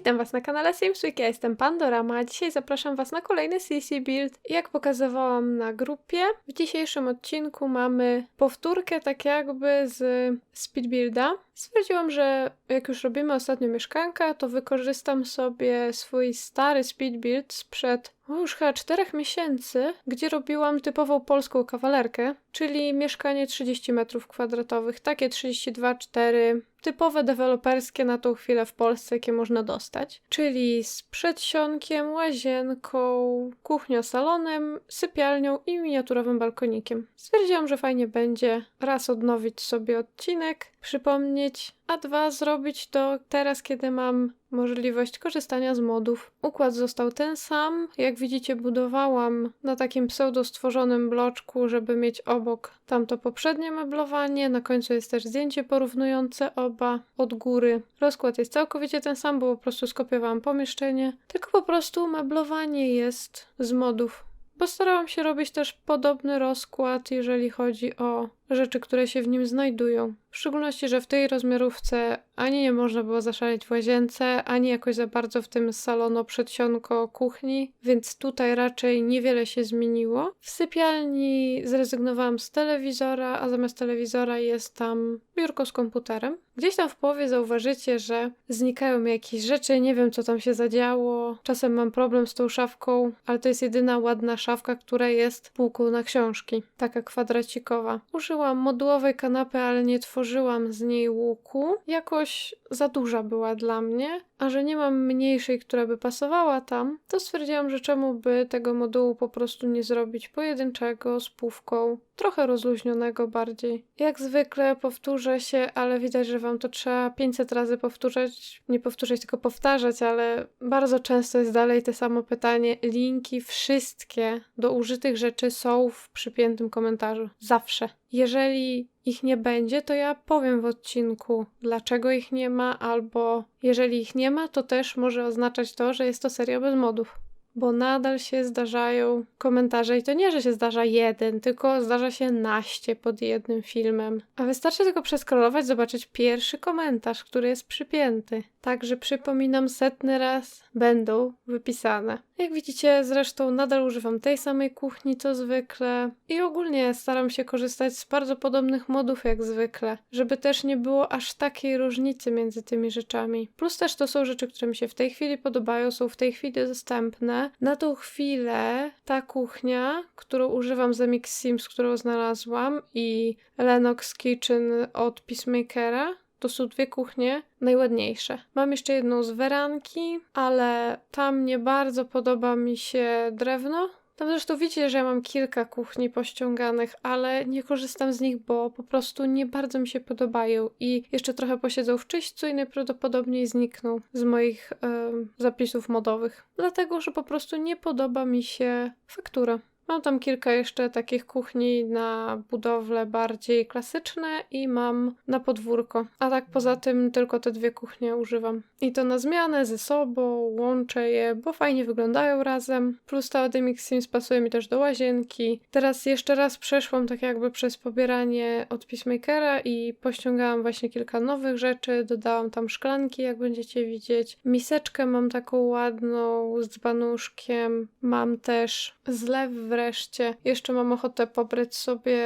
Witam Was na kanale Simsweek, ja jestem Pandorama, a dzisiaj zapraszam Was na kolejny CC Build. Jak pokazywałam na grupie, w dzisiejszym odcinku mamy powtórkę tak jakby z Speed Builda. Stwierdziłam, że jak już robimy ostatnio mieszkanka, to wykorzystam sobie swój stary Speed Build sprzed już chyba czterech miesięcy, gdzie robiłam typową polską kawalerkę, czyli mieszkanie 30 metrów kwadratowych, takie 32-4, typowe deweloperskie na tą chwilę w Polsce, jakie można dostać. Czyli z przedsionkiem, łazienką, kuchnią, salonem, sypialnią i miniaturowym balkonikiem. Stwierdziłam, że fajnie będzie raz odnowić sobie odcinek, przypomnieć, a dwa zrobić to teraz, kiedy mam możliwość korzystania z modów. Układ został ten sam. Jak widzicie, budowałam na takim pseudo stworzonym bloczku, żeby mieć obok tamto poprzednie meblowanie. Na końcu jest też zdjęcie porównujące oba od góry. Rozkład jest całkowicie ten sam, bo po prostu skopiowałam pomieszczenie. Tylko po prostu meblowanie jest z modów. Postarałam się robić też podobny rozkład, jeżeli chodzi o rzeczy, które się w nim znajdują. W szczególności, że w tej rozmiarówce ani nie można było zaszaleć w łazience, ani jakoś za bardzo w tym salono, przedsionko, kuchni, więc tutaj raczej niewiele się zmieniło. W sypialni zrezygnowałam z telewizora, a zamiast telewizora jest tam biurko z komputerem. Gdzieś tam w połowie zauważycie, że znikają mi jakieś rzeczy, nie wiem co tam się zadziało. Czasem mam problem z tą szafką, ale to jest jedyna ładna szafka, która jest półką na książki, taka kwadracikowa. Użyłam modułowej kanapy, ale nie tworzyłam z niej łuku. Jakoś za duża była dla mnie, a że nie mam mniejszej, która by pasowała tam, to stwierdziłam, że czemu by tego modułu po prostu nie zrobić pojedynczego z pówką, trochę rozluźnionego bardziej. Jak zwykle powtórzę się, ale widać, że wam to trzeba 500 razy powtórzać, nie powtórzać, tylko powtarzać, ale bardzo często jest dalej te samo pytanie. Linki wszystkie do użytych rzeczy są w przypiętym komentarzu. Zawsze. Jeżeli ich nie będzie, to ja powiem w odcinku, dlaczego ich nie ma, albo jeżeli ich nie ma, to też może oznaczać to, że jest to seria bez modów. Bo nadal się zdarzają komentarze i to nie, że się zdarza jeden, tylko zdarza się naście pod jednym filmem. A wystarczy tylko przeskrolować, zobaczyć pierwszy komentarz, który jest przypięty. Także przypominam setny raz, będą wypisane. Jak widzicie, zresztą nadal używam tej samej kuchni co zwykle i ogólnie staram się korzystać z bardzo podobnych modów jak zwykle, żeby też nie było aż takiej różnicy między tymi rzeczami. Plus też to są rzeczy, które mi się w tej chwili podobają, są w tej chwili dostępne. Na tą chwilę ta kuchnia, którą używam z MX Sims, którą znalazłam i Lennox Kitchen od Peacemakera, to są dwie kuchnie najładniejsze. Mam jeszcze jedną z weranki, ale tam nie bardzo podoba mi się drewno. Tam zresztą widzicie, że ja mam kilka kuchni pościąganych, ale nie korzystam z nich, bo po prostu nie bardzo mi się podobają i jeszcze trochę posiedzą w czyśćcu i najprawdopodobniej znikną z moich zapisów modowych. Dlatego, że po prostu nie podoba mi się faktura. Mam tam kilka jeszcze takich kuchni na budowle bardziej klasyczne i mam na podwórko. A tak poza tym tylko te dwie kuchnie używam. I to na zmianę ze sobą, łączę je, bo fajnie wyglądają razem. Plus ta Odemix Sims pasuje mi też do łazienki. Teraz jeszcze raz przeszłam tak jakby przez pobieranie od Peacemakera i pościągałam właśnie kilka nowych rzeczy. Dodałam tam szklanki, jak będziecie widzieć. Miseczkę mam taką ładną z banuszkiem. Mam też zlew w wreszcie. Jeszcze mam ochotę pobrać sobie,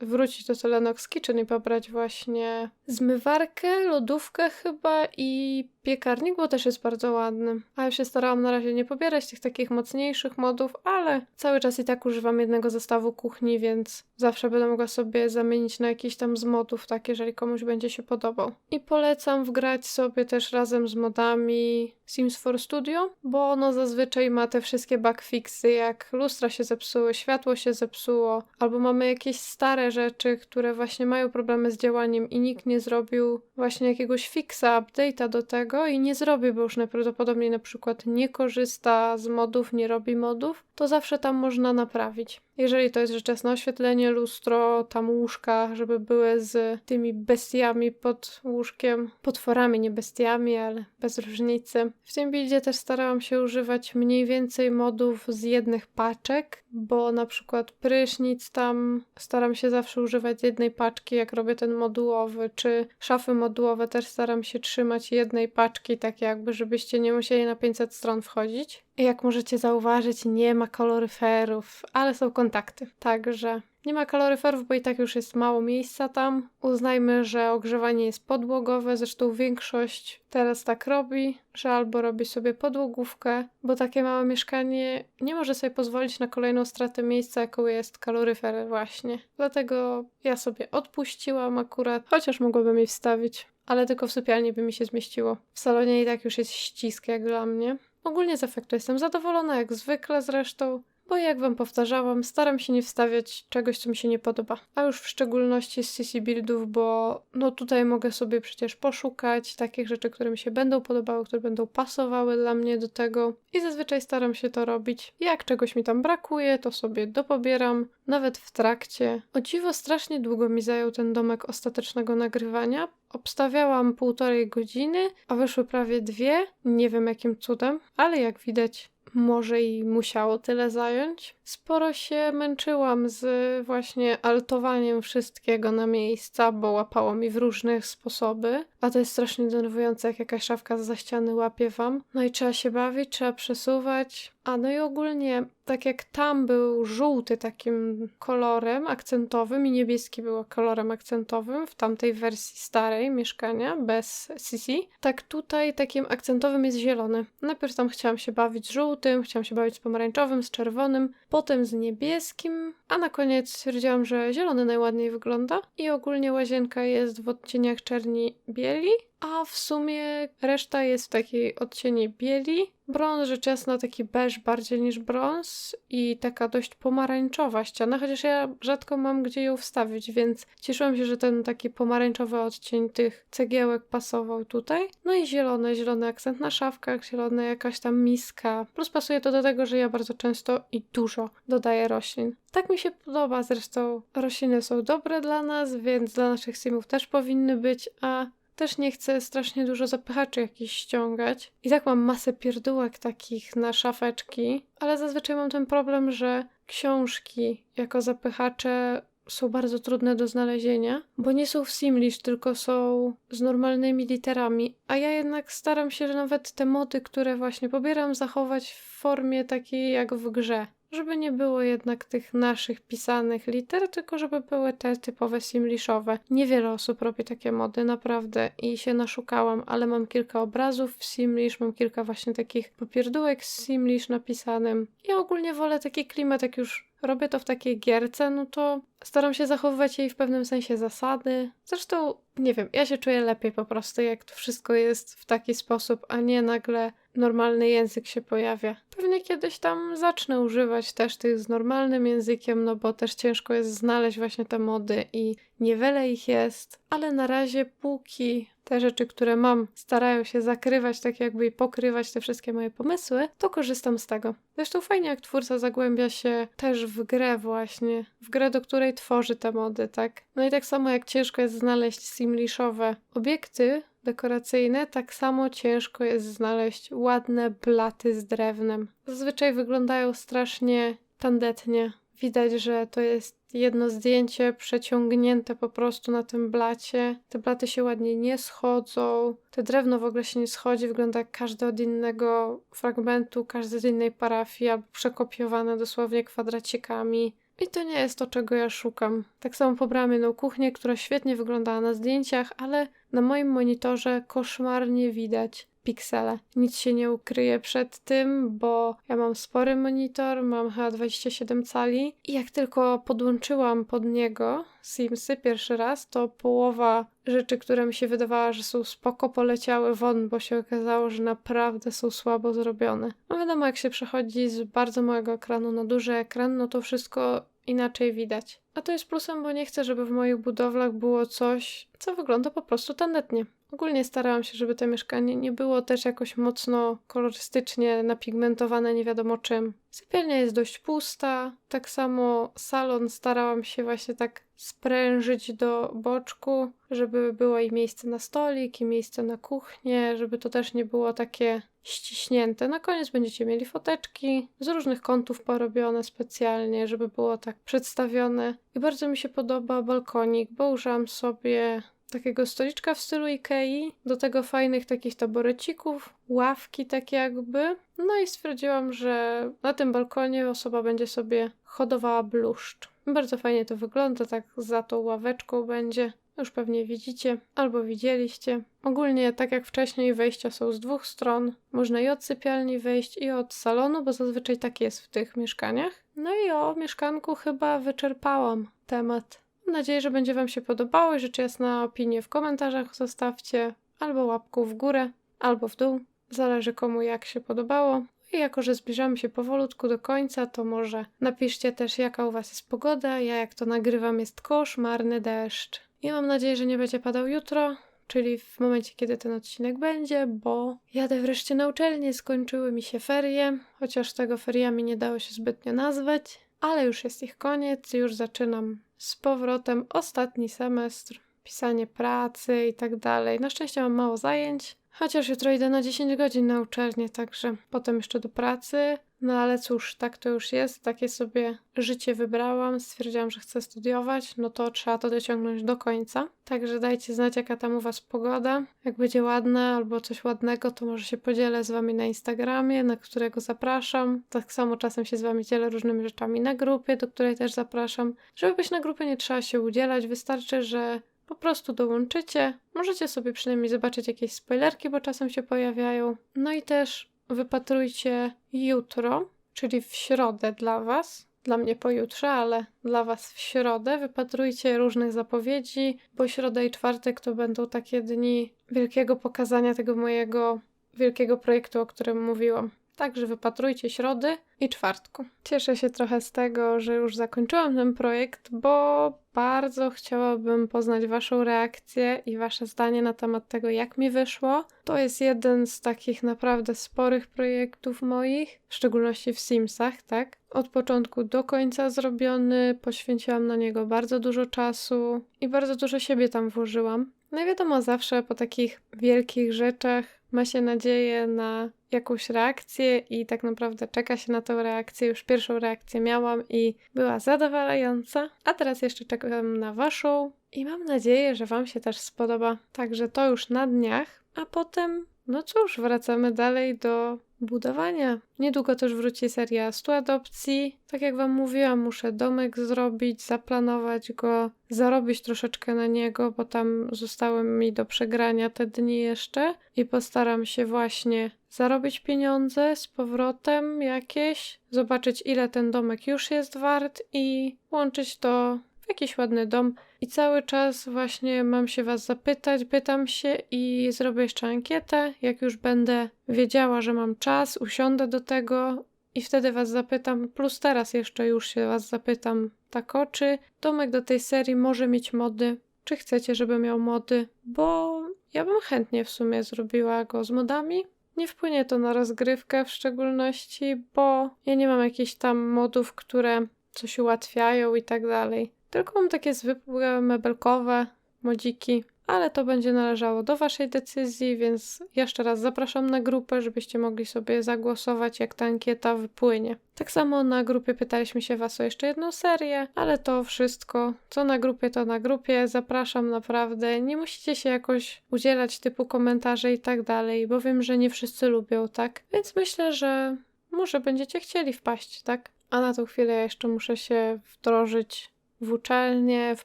wrócić do Telenox Kitchen i pobrać właśnie zmywarkę, lodówkę chyba i piekarnik, bo też jest bardzo ładny. A ja się starałam na razie nie pobierać tych takich mocniejszych modów, ale cały czas i tak używam jednego zestawu kuchni, więc zawsze będę mogła sobie zamienić na jakiś tam z modów, tak jeżeli komuś będzie się podobał. I polecam wgrać sobie też razem z modami Sims 4 Studio, bo ono zazwyczaj ma te wszystkie bugfixy, jak lustra się zepsuły, światło się zepsuło, albo mamy jakieś stare rzeczy, które właśnie mają problemy z działaniem i nikt nie zrobił właśnie jakiegoś fixa, update'a do tego i nie zrobi, bo już najprawdopodobniej na przykład nie korzysta z modów, nie robi modów, to zawsze tam można naprawić. Jeżeli to jest rzeczesne oświetlenie, lustro, tam łóżka, żeby były z tymi bestiami pod łóżkiem, potworami, nie bestiami, ale bez różnicy. W tym buildzie też starałam się używać mniej więcej modów z jednych paczek, bo na przykład prysznic tam staram się zawsze używać jednej paczki, jak robię ten modułowy, czy szafy modułowe też staram się trzymać jednej paczki paczki, tak jakby, żebyście nie musieli na 500 stron wchodzić. I jak możecie zauważyć, nie ma koloryferów, ale są kontakty. Także nie ma kaloryferów, bo i tak już jest mało miejsca tam. Uznajmy, że ogrzewanie jest podłogowe, zresztą większość teraz tak robi, że albo robi sobie podłogówkę, bo takie małe mieszkanie nie może sobie pozwolić na kolejną stratę miejsca, jaką jest kaloryfer właśnie. Dlatego ja sobie odpuściłam akurat, chociaż mogłabym jej wstawić, ale tylko w sypialni by mi się zmieściło. W salonie i tak już jest ścisk jak dla mnie. Ogólnie z efektu jestem zadowolona, jak zwykle zresztą bo jak wam powtarzałam, staram się nie wstawiać czegoś, co mi się nie podoba. A już w szczególności z CC Buildów, bo no tutaj mogę sobie przecież poszukać takich rzeczy, które mi się będą podobały, które będą pasowały dla mnie do tego i zazwyczaj staram się to robić. Jak czegoś mi tam brakuje, to sobie dopobieram, nawet w trakcie. O dziwo strasznie długo mi zajął ten domek ostatecznego nagrywania. Obstawiałam półtorej godziny, a wyszły prawie dwie. Nie wiem jakim cudem, ale jak widać może i musiało tyle zająć. Sporo się męczyłam z właśnie altowaniem wszystkiego na miejsca, bo łapało mi w różne sposoby, a to jest strasznie denerwujące, jak jakaś szafka za ściany łapie wam. No i trzeba się bawić, trzeba przesuwać. A no i ogólnie, tak jak tam był żółty takim kolorem akcentowym i niebieski był kolorem akcentowym w tamtej wersji starej mieszkania bez CC, tak tutaj takim akcentowym jest zielony. Najpierw tam chciałam się bawić z żółtym, chciałam się bawić z pomarańczowym, z czerwonym, potem z niebieskim, a na koniec stwierdziłam, że zielony najładniej wygląda i ogólnie łazienka jest w odcieniach czerni bieli, a w sumie reszta jest w takiej odcieni bieli. Brąz jasna taki beż bardziej niż brąz i taka dość pomarańczowa ściana, chociaż ja rzadko mam gdzie ją wstawić, więc cieszyłam się, że ten taki pomarańczowy odcień tych cegiełek pasował tutaj. No i zielony, zielony akcent na szafkach, zielona jakaś tam miska. Plus pasuje to do tego, że ja bardzo często i dużo dodaję roślin. Tak mi się podoba, zresztą rośliny są dobre dla nas, więc dla naszych simów też powinny być, a też nie chcę strasznie dużo zapychaczy jakichś ściągać. I tak mam masę pierdółek takich na szafeczki, ale zazwyczaj mam ten problem, że książki jako zapychacze są bardzo trudne do znalezienia, bo nie są w Simlish, tylko są z normalnymi literami, a ja jednak staram się, że nawet te mody, które właśnie pobieram, zachować w formie takiej jak w grze żeby nie było jednak tych naszych pisanych liter, tylko żeby były te typowe simlishowe. Niewiele osób robi takie mody, naprawdę, i się naszukałam, ale mam kilka obrazów w simlish, mam kilka właśnie takich popierdółek z simlish napisanym. Ja ogólnie wolę taki klimat, jak już robię to w takiej gierce, no to staram się zachowywać jej w pewnym sensie zasady. Zresztą, nie wiem, ja się czuję lepiej po prostu, jak to wszystko jest w taki sposób, a nie nagle normalny język się pojawia. Pewnie kiedyś tam zacznę używać też tych z normalnym językiem, no bo też ciężko jest znaleźć właśnie te mody i niewiele ich jest, ale na razie póki te rzeczy, które mam, starają się zakrywać, tak jakby i pokrywać te wszystkie moje pomysły, to korzystam z tego. Zresztą fajnie, jak twórca zagłębia się też w grę właśnie, w grę, do której tworzy te mody, tak? No i tak samo jak ciężko jest znaleźć simlishowe obiekty, dekoracyjne, tak samo ciężko jest znaleźć ładne blaty z drewnem. Zazwyczaj wyglądają strasznie tandetnie. Widać, że to jest jedno zdjęcie przeciągnięte po prostu na tym blacie. Te blaty się ładnie nie schodzą. Te drewno w ogóle się nie schodzi, wygląda jak każde od innego fragmentu, każdy z innej parafii, albo przekopiowane dosłownie kwadracikami. I to nie jest to, czego ja szukam. Tak samo pobrałam jedną kuchnię, która świetnie wyglądała na zdjęciach, ale na moim monitorze koszmarnie widać piksele. Nic się nie ukryje przed tym, bo ja mam spory monitor, mam chyba 27 cali i jak tylko podłączyłam pod niego Simsy pierwszy raz, to połowa rzeczy, które mi się wydawało, że są spoko, poleciały won, bo się okazało, że naprawdę są słabo zrobione. No wiadomo, jak się przechodzi z bardzo małego ekranu na duży ekran, no to wszystko inaczej widać. A to jest plusem, bo nie chcę, żeby w moich budowlach było coś, co wygląda po prostu tandetnie. Ogólnie starałam się, żeby to mieszkanie nie było też jakoś mocno kolorystycznie napigmentowane nie wiadomo czym. Sypialnia jest dość pusta, tak samo salon starałam się właśnie tak sprężyć do boczku, żeby było i miejsce na stolik, i miejsce na kuchnię, żeby to też nie było takie ściśnięte. Na koniec będziecie mieli foteczki z różnych kątów porobione specjalnie, żeby było tak przedstawione. I bardzo mi się podoba balkonik, bo użyłam sobie takiego stoliczka w stylu Ikei, do tego fajnych takich taborecików, ławki tak jakby. No i stwierdziłam, że na tym balkonie osoba będzie sobie hodowała bluszcz. Bardzo fajnie to wygląda, tak za tą ławeczką będzie. Już pewnie widzicie albo widzieliście. Ogólnie, tak jak wcześniej, wejścia są z dwóch stron. Można i od sypialni wejść, i od salonu, bo zazwyczaj tak jest w tych mieszkaniach. No i o mieszkanku chyba wyczerpałam temat. Mam nadzieję, że będzie Wam się podobało i rzecz jasna opinię w komentarzach zostawcie, albo łapką w górę, albo w dół. Zależy komu jak się podobało. I jako, że zbliżamy się powolutku do końca, to może napiszcie też, jaka u Was jest pogoda. Ja, jak to nagrywam, jest koszmarny deszcz. I mam nadzieję, że nie będzie padał jutro, czyli w momencie, kiedy ten odcinek będzie, bo jadę wreszcie na uczelnię, skończyły mi się ferie, chociaż tego feriami nie dało się zbytnio nazwać, ale już jest ich koniec, już zaczynam z powrotem ostatni semestr, pisanie pracy i tak dalej. Na szczęście mam mało zajęć, chociaż jutro idę na 10 godzin na uczelnię, także potem jeszcze do pracy. No ale cóż, tak to już jest, takie sobie życie wybrałam, stwierdziłam, że chcę studiować, no to trzeba to dociągnąć do końca. Także dajcie znać, jaka tam u Was pogoda. Jak będzie ładna albo coś ładnego, to może się podzielę z Wami na Instagramie, na którego zapraszam. Tak samo czasem się z Wami dzielę różnymi rzeczami na grupie, do której też zapraszam. Żeby być na grupie nie trzeba się udzielać, wystarczy, że po prostu dołączycie. Możecie sobie przynajmniej zobaczyć jakieś spoilerki, bo czasem się pojawiają. No i też wypatrujcie jutro, czyli w środę dla Was. Dla mnie pojutrze, ale dla Was w środę. Wypatrujcie różnych zapowiedzi, bo środa i czwartek to będą takie dni wielkiego pokazania tego mojego wielkiego projektu, o którym mówiłam. Także wypatrujcie środy i czwartku. Cieszę się trochę z tego, że już zakończyłam ten projekt, bo bardzo chciałabym poznać Waszą reakcję i Wasze zdanie na temat tego, jak mi wyszło. To jest jeden z takich naprawdę sporych projektów moich, w szczególności w Simsach, tak? Od początku do końca zrobiony, poświęciłam na niego bardzo dużo czasu i bardzo dużo siebie tam włożyłam. No i wiadomo, zawsze po takich wielkich rzeczach ma się nadzieję na jakąś reakcję i tak naprawdę czeka się na tę reakcję. Już pierwszą reakcję miałam i była zadowalająca, a teraz jeszcze czekam na Waszą i mam nadzieję, że Wam się też spodoba. Także to już na dniach, a potem, no cóż, wracamy dalej do budowania. Niedługo też wróci seria 100 adopcji. Tak jak Wam mówiłam, muszę domek zrobić, zaplanować go, zarobić troszeczkę na niego, bo tam zostały mi do przegrania te dni jeszcze i postaram się właśnie zarobić pieniądze z powrotem jakieś, zobaczyć ile ten domek już jest wart i łączyć to w jakiś ładny dom. I cały czas właśnie mam się Was zapytać, pytam się i zrobię jeszcze ankietę. Jak już będę wiedziała, że mam czas, usiądę do tego i wtedy Was zapytam. Plus teraz jeszcze już się Was zapytam, tak o, czy domek do tej serii może mieć mody? Czy chcecie, żeby miał mody? Bo ja bym chętnie w sumie zrobiła go z modami. Nie wpłynie to na rozgrywkę w szczególności, bo ja nie mam jakichś tam modów, które coś ułatwiają i tak dalej. Tylko mam takie zwykłe mebelkowe modziki, ale to będzie należało do Waszej decyzji, więc jeszcze raz zapraszam na grupę, żebyście mogli sobie zagłosować, jak ta ankieta wypłynie. Tak samo na grupie pytaliśmy się Was o jeszcze jedną serię, ale to wszystko, co na grupie, to na grupie. Zapraszam naprawdę. Nie musicie się jakoś udzielać typu komentarze i tak dalej, bo wiem, że nie wszyscy lubią, tak? Więc myślę, że może będziecie chcieli wpaść, tak? A na tą chwilę ja jeszcze muszę się wdrożyć w uczelnię, w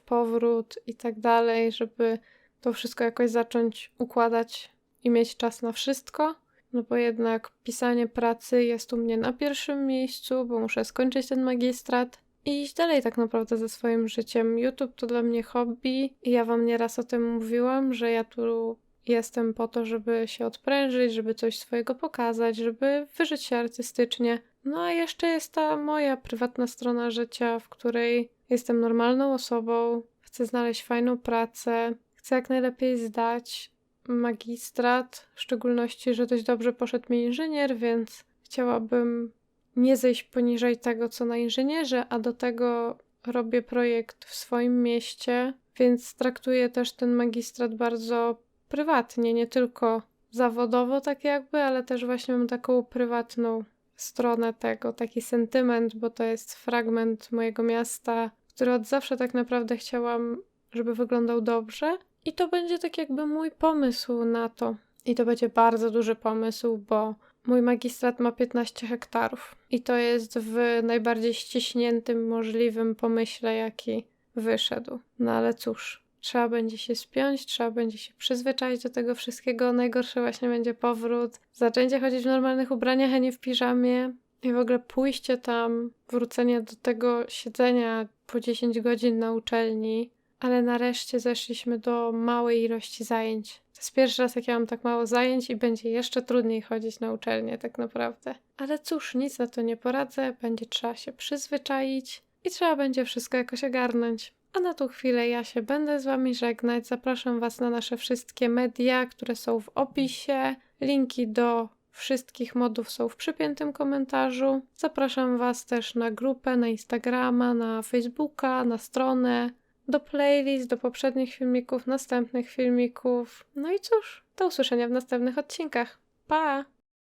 powrót i tak dalej, żeby to wszystko jakoś zacząć układać i mieć czas na wszystko. No bo jednak pisanie pracy jest u mnie na pierwszym miejscu, bo muszę skończyć ten magistrat i iść dalej tak naprawdę ze swoim życiem. YouTube to dla mnie hobby i ja wam nieraz o tym mówiłam, że ja tu jestem po to, żeby się odprężyć, żeby coś swojego pokazać, żeby wyżyć się artystycznie. No a jeszcze jest ta moja prywatna strona życia, w której jestem normalną osobą, chcę znaleźć fajną pracę, chcę jak najlepiej zdać magistrat, w szczególności, że dość dobrze poszedł mi inżynier, więc chciałabym nie zejść poniżej tego, co na inżynierze, a do tego robię projekt w swoim mieście, więc traktuję też ten magistrat bardzo prywatnie, nie tylko zawodowo tak jakby, ale też właśnie mam taką prywatną stronę tego, taki sentyment, bo to jest fragment mojego miasta, który od zawsze tak naprawdę chciałam, żeby wyglądał dobrze. I to będzie tak jakby mój pomysł na to. I to będzie bardzo duży pomysł, bo mój magistrat ma 15 hektarów. I to jest w najbardziej ściśniętym możliwym pomyśle, jaki wyszedł. No ale cóż, trzeba będzie się spiąć, trzeba będzie się przyzwyczaić do tego wszystkiego. Najgorsze właśnie będzie powrót, zaczęcie chodzić w normalnych ubraniach, a nie w piżamie. I w ogóle pójście tam, wrócenie do tego siedzenia po 10 godzin na uczelni, ale nareszcie zeszliśmy do małej ilości zajęć. To jest pierwszy raz, jak ja mam tak mało zajęć i będzie jeszcze trudniej chodzić na uczelnię, tak naprawdę. Ale cóż, nic na to nie poradzę, będzie trzeba się przyzwyczaić i trzeba będzie wszystko jakoś ogarnąć. A na tą chwilę ja się będę z Wami żegnać. Zapraszam Was na nasze wszystkie media, które są w opisie. Linki do wszystkich modów są w przypiętym komentarzu. Zapraszam Was też na grupę, na Instagrama, na Facebooka, na stronę, do playlist, do poprzednich filmików, następnych filmików. No i cóż, do usłyszenia w następnych odcinkach. Pa!